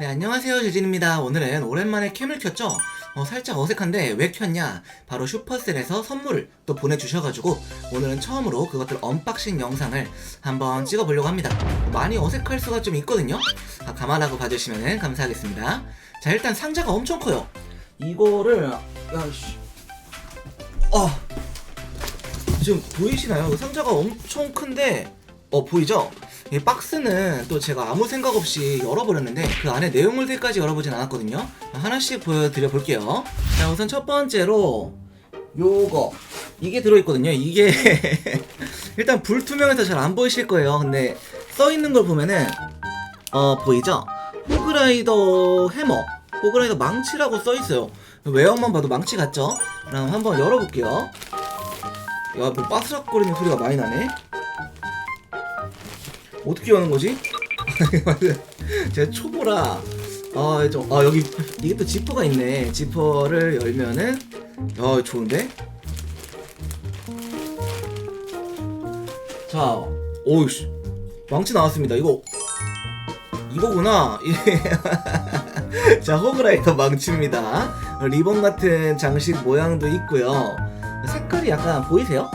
네, 안녕하세요. 재진입니다. 오늘은 오랜만에 캠을 켰죠? 어, 살짝 어색한데 왜 켰냐? 바로 슈퍼셀에서 선물을 또 보내주셔가지고 오늘은 처음으로 그것들 언박싱 영상을 한번 찍어보려고 합니다. 많이 어색할 수가 좀 있거든요? 아, 감안하고 봐주시면 감사하겠습니다. 자, 일단 상자가 엄청 커요. 이거를, 야, 씨. 어. 지금 보이시나요? 상자가 엄청 큰데, 어, 보이죠? 이 박스는 또 제가 아무 생각 없이 열어버렸는데 그 안에 내용물 들까지 열어보진 않았거든요. 하나씩 보여드려 볼게요. 자, 우선 첫 번째로 요거 이게 들어있거든요. 이게 일단 불투명해서 잘 안 보이실 거예요. 근데 써 있는 걸 보면은 어 보이죠? 호그라이더 해머, 호그라이더 망치라고 써 있어요. 외형만 봐도 망치 같죠? 그럼 한번 열어볼게요. 야, 뭐 바스락거리는 소리가 많이 나네. 어떻게 여는 거지? 제가 초보라. 아, 좀, 아, 여기, 이게 또 지퍼가 있네. 지퍼를 열면은, 아, 좋은데? 자, 오우씨. 망치 나왔습니다. 이거, 이거구나. 자, 호그라이더 망치입니다. 리본 같은 장식 모양도 있고요. 색깔이 약간 보이세요?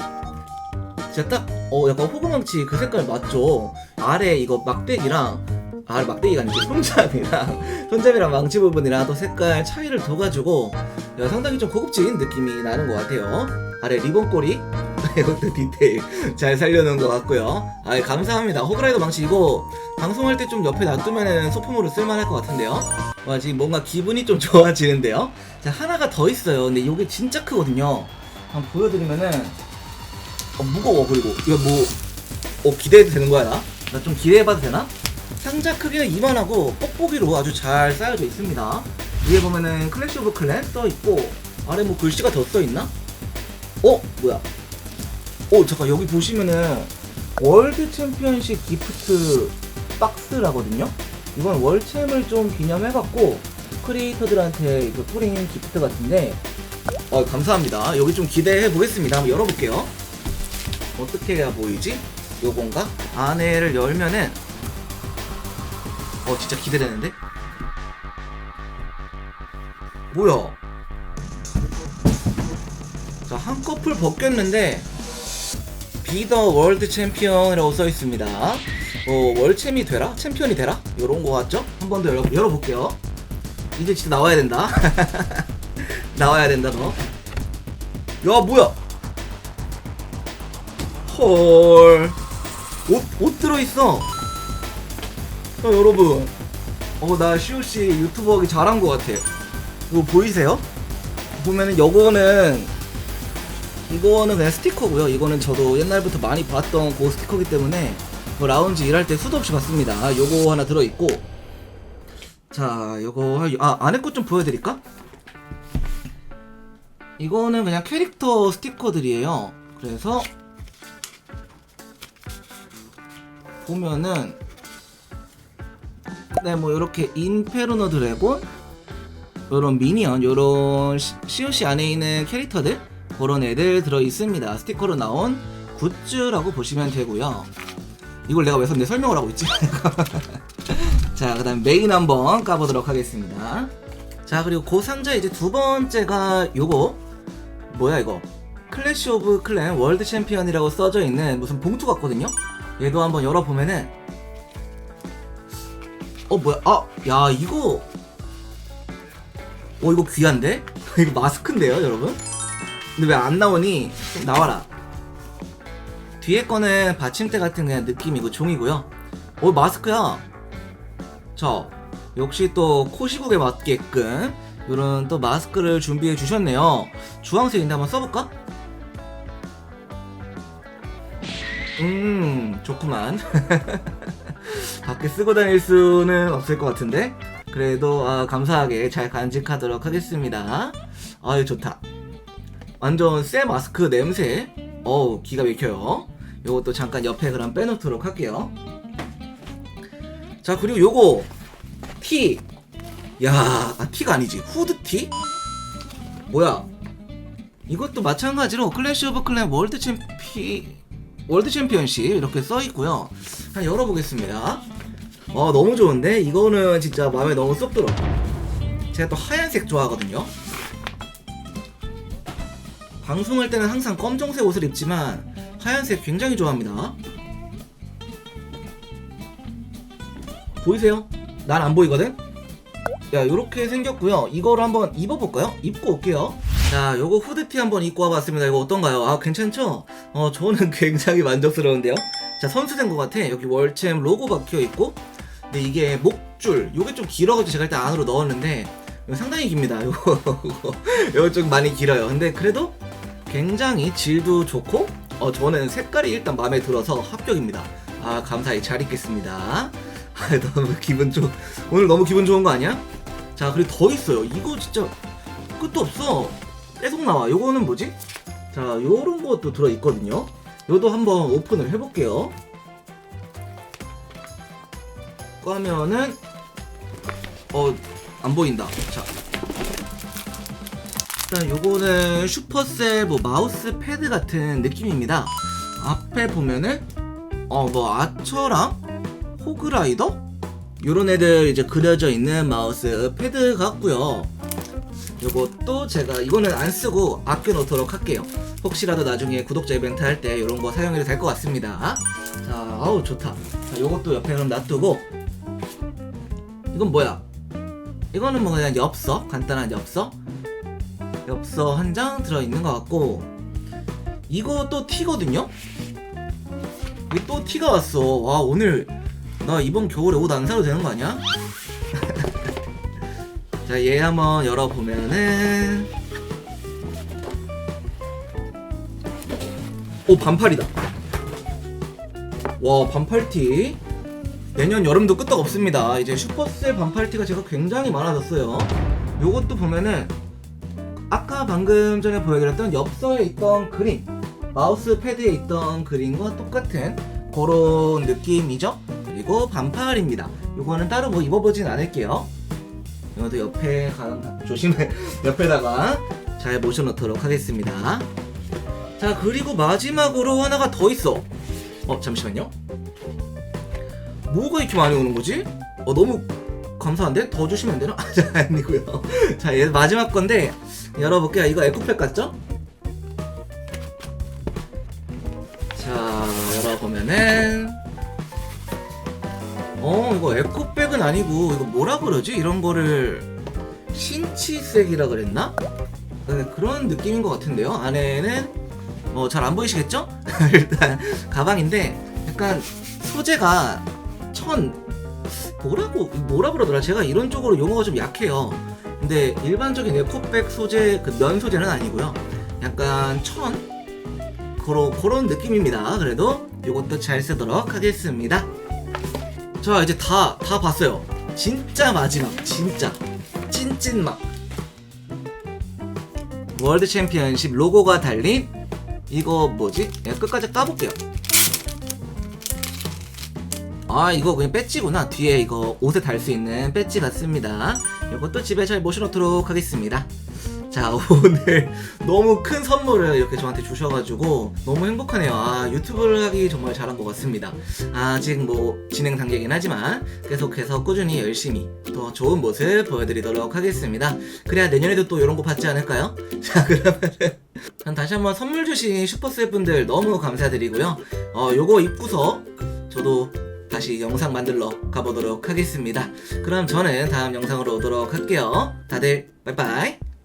진짜 딱, 어, 약간 호그망치 그 색깔 맞죠? 아래 이거 막대기랑, 아래 막대기가 아니고 손잡이랑, 손잡이랑 망치 부분이랑 또 색깔 차이를 둬가지고, 야, 상당히 좀 고급진 느낌이 나는 것 같아요. 아래 리본 꼬리, 이것도 디테일 잘 살려놓은 것 같고요. 아, 감사합니다. 호그라이더 망치 이거 방송할 때 좀 옆에 놔두면 소품으로 쓸만할 것 같은데요. 와, 지금 뭔가 기분이 좀 좋아지는데요. 자, 하나가 더 있어요. 근데 이게 진짜 크거든요. 한번 보여드리면은, 어, 무거워 그리고 이거 뭐 어, 기대해도 되는 거야 나? 나 좀 기대해봐도 되나? 상자 크기는 이만하고 뽁뽁이로 아주 잘 쌓여져 있습니다 위에 보면은 클래시 오브 클랜 써있고 아래 뭐 글씨가 더 써있나? 어? 뭐야 어 잠깐 여기 보시면은 월드 챔피언십 기프트 박스라거든요 이건 월챔을 좀 기념해갖고 크리에이터들한테 이거 뿌린 기프트 같은데 어 감사합니다 여기 좀 기대해 보겠습니다 한번 열어볼게요 어떻게 해야 보이지? 요건가? 안에를 열면은 어 진짜 기대되는데? 뭐야? 자 한꺼풀 벗겼는데 비더 월드 챔피언이라고 써 있습니다. 어 월챔이 되라? 챔피언이 되라? 요런 거 같죠? 한 번 더 열어, 열어볼게요. 이제 진짜 나와야 된다. 나와야 된다 너. 야 뭐야? 헐. 옷, 옷 들어있어. 어, 여러분. 어, 나 시오씨 유튜버 하기 잘한 것 같아. 이거 보이세요? 보면은 요거는, 이거는 그냥 스티커고요 이거는 저도 옛날부터 많이 봤던 그 스티커기 때문에 뭐 라운지 일할 때 수도 없이 봤습니다. 요거 하나 들어있고. 자, 요거, 할- 아, 안에 것 좀 보여드릴까? 이거는 그냥 캐릭터 스티커들이에요. 그래서 보면은 네 뭐 이렇게 인페르노 드래곤 요런 미니언 요런 시- COC 안에 있는 캐릭터들 그런 애들 들어 있습니다. 스티커로 나온 굿즈라고 보시면 되고요. 이걸 내가 왜 내 설명을 하고 있지? 자 그 다음 메인 한번 까보도록 하겠습니다. 자 그리고 그 상자 이제 두 번째가 요거. 뭐야 이거? 클래시 오브 클랜 월드 챔피언이라고 써져 있는 무슨 봉투 같거든요 얘도 한번 열어보면은. 어 뭐야? 아야 이거. 어 이거 귀한데? 이거 마스크인데요 여러분? 근데 왜 안 나오니? 좀 나와라. 뒤에 거는 받침대 같은 그냥 느낌이고 종이고요. 어 마스크야. 자 역시 또 코시국에 맞게끔 이런 또 마스크를 준비해 주셨네요. 주황색인데 한번 써볼까? 음 좋구만. 밖에 쓰고 다닐 수는 없을 것 같은데? 그래도 아, 감사하게 잘 간직하도록 하겠습니다. 아유 좋다. 완전 새 마스크 냄새? 어우 기가 막혀요. 요것도 잠깐 옆에 그럼 빼놓도록 할게요. 자 그리고 요거 티. 야, 아, 티가 아니지. 후드티? 뭐야? 이것도 마찬가지로 클래시 오브 클랜 월드 챔피 월드 챔피언십 이렇게 써 있고요. 한번 열어보겠습니다. 어 너무 좋은데 이거는 진짜 마음에 너무 쏙 들어. 제가 또 하얀색 좋아하거든요. 방송할 때는 항상 검정색 옷을 입지만 하얀색 굉장히 좋아합니다. 보이세요? 난 안 보이거든? 야, 요렇게 생겼고요. 이거를 한번 입어볼까요? 입고 올게요. 자, 요거 후드티 한번 입고 와봤습니다. 이거 어떤가요? 아, 괜찮죠? 어, 저는 굉장히 만족스러운데요. 자, 선수된 것 같아. 여기 월챔 로고 박혀 있고, 근데 이게 목줄, 요게 좀 길어가지고 제가 일단 안으로 넣었는데, 상당히 깁니다. 요거, 요거 좀 많이 길어요. 근데 그래도 굉장히 질도 좋고, 어, 저는 색깔이 일단 마음에 들어서 합격입니다. 아, 감사히 잘 입겠습니다. 아, 너무 기분 좋, 오늘 너무 기분 좋은 거 아니야? 자, 그리고 더 있어요. 이거 진짜 끝도 없어. 계속 나와. 요거는 뭐지? 자, 요런 것도 들어있거든요. 요도 한번 오픈을 해볼게요. 까면은, 어, 안 보인다. 자. 일단 요거는 슈퍼셀 뭐 마우스 패드 같은 느낌입니다. 앞에 보면은, 어, 뭐 아처랑 호그라이더? 요런 애들 이제 그려져 있는 마우스 패드 같고요. 요것도 제가 이거는 안 쓰고 아껴 놓도록 할게요. 혹시라도 나중에 구독자 이벤트 할 때 이런 거 사용해도 될 것 같습니다. 자, 아우 좋다. 자, 요것도 옆에 그럼 놔두고 이건 뭐야? 이거는 뭐 그냥 엽서, 간단한 엽서. 엽서 한 장 들어 있는 것 같고 또 티거든요. 이게 또 티가 왔어. 와 오늘 나 이번 겨울에 옷 안 사도 되는 거 아니야? 자, 얘 한번 열어보면은 오 반팔이다. 와 반팔티. 내년 여름도 끄떡 없습니다. 이제 슈퍼셀 반팔티가 제가 굉장히 많아졌어요. 요것도 보면은 아까 방금 전에 보여드렸던 엽서에 있던 그림, 마우스 패드에 있던 그림과 똑같은 그런 느낌이죠. 그리고 반팔입니다. 요거는 따로 뭐 입어보진 않을게요. 이것도 옆에 가, 조심해 옆에다가 잘 모셔놓도록 하겠습니다. 자 그리고 마지막으로 하나가 더 있어. 어 잠시만요. 뭐가 이렇게 많이 오는 거지? 어 너무 감사한데 더 주시면 안 되나? 아, 자, 아니고요. 자 얘 마지막 건데 열어볼게요. 이거 에코백 같죠? 자 열어보면은 어 이거 에코백은 아니고 이거 뭐라 그러지? 이런 거를 신치색이라 그랬나? 네, 그런 느낌인 것 같은데요. 안에는 뭐 잘 안 보이시겠죠? 일단 가방인데 약간 소재가 천 뭐라고 뭐라 그러더라? 제가 이런 쪽으로 용어가 좀 약해요. 근데 일반적인 에코백 소재 그 면 소재는 아니고요. 약간 천 그런 그런 느낌입니다. 그래도 이것도 잘 쓰도록 하겠습니다. 자 이제 다 다 봤어요. 진짜 마지막 진짜 찐찐막 월드 챔피언십 로고가 달린 이거 뭐지? 야, 끝까지 까볼게요. 아 이거 그냥 배지구나 뒤에 이거 옷에 달 수 있는 배지 같습니다 이것도 집에 잘 모셔놓도록 하겠습니다 자 오늘 너무 큰 선물을 이렇게 저한테 주셔가지고 너무 행복하네요 아 유튜브를 하기 정말 잘한 것 같습니다 아직 뭐 진행 단계이긴 하지만 계속해서 꾸준히 열심히 더 좋은 모습 보여드리도록 하겠습니다 그래야 내년에도 또 이런 거 받지 않을까요? 자 그러면은 전 다시 한번 선물 주신 슈퍼셀 분들 너무 감사드리고요 어 요거 입고서 저도 다시 영상 만들러 가보도록 하겠습니다. 그럼 저는 다음 영상으로 오도록 할게요. 다들 빠이빠이.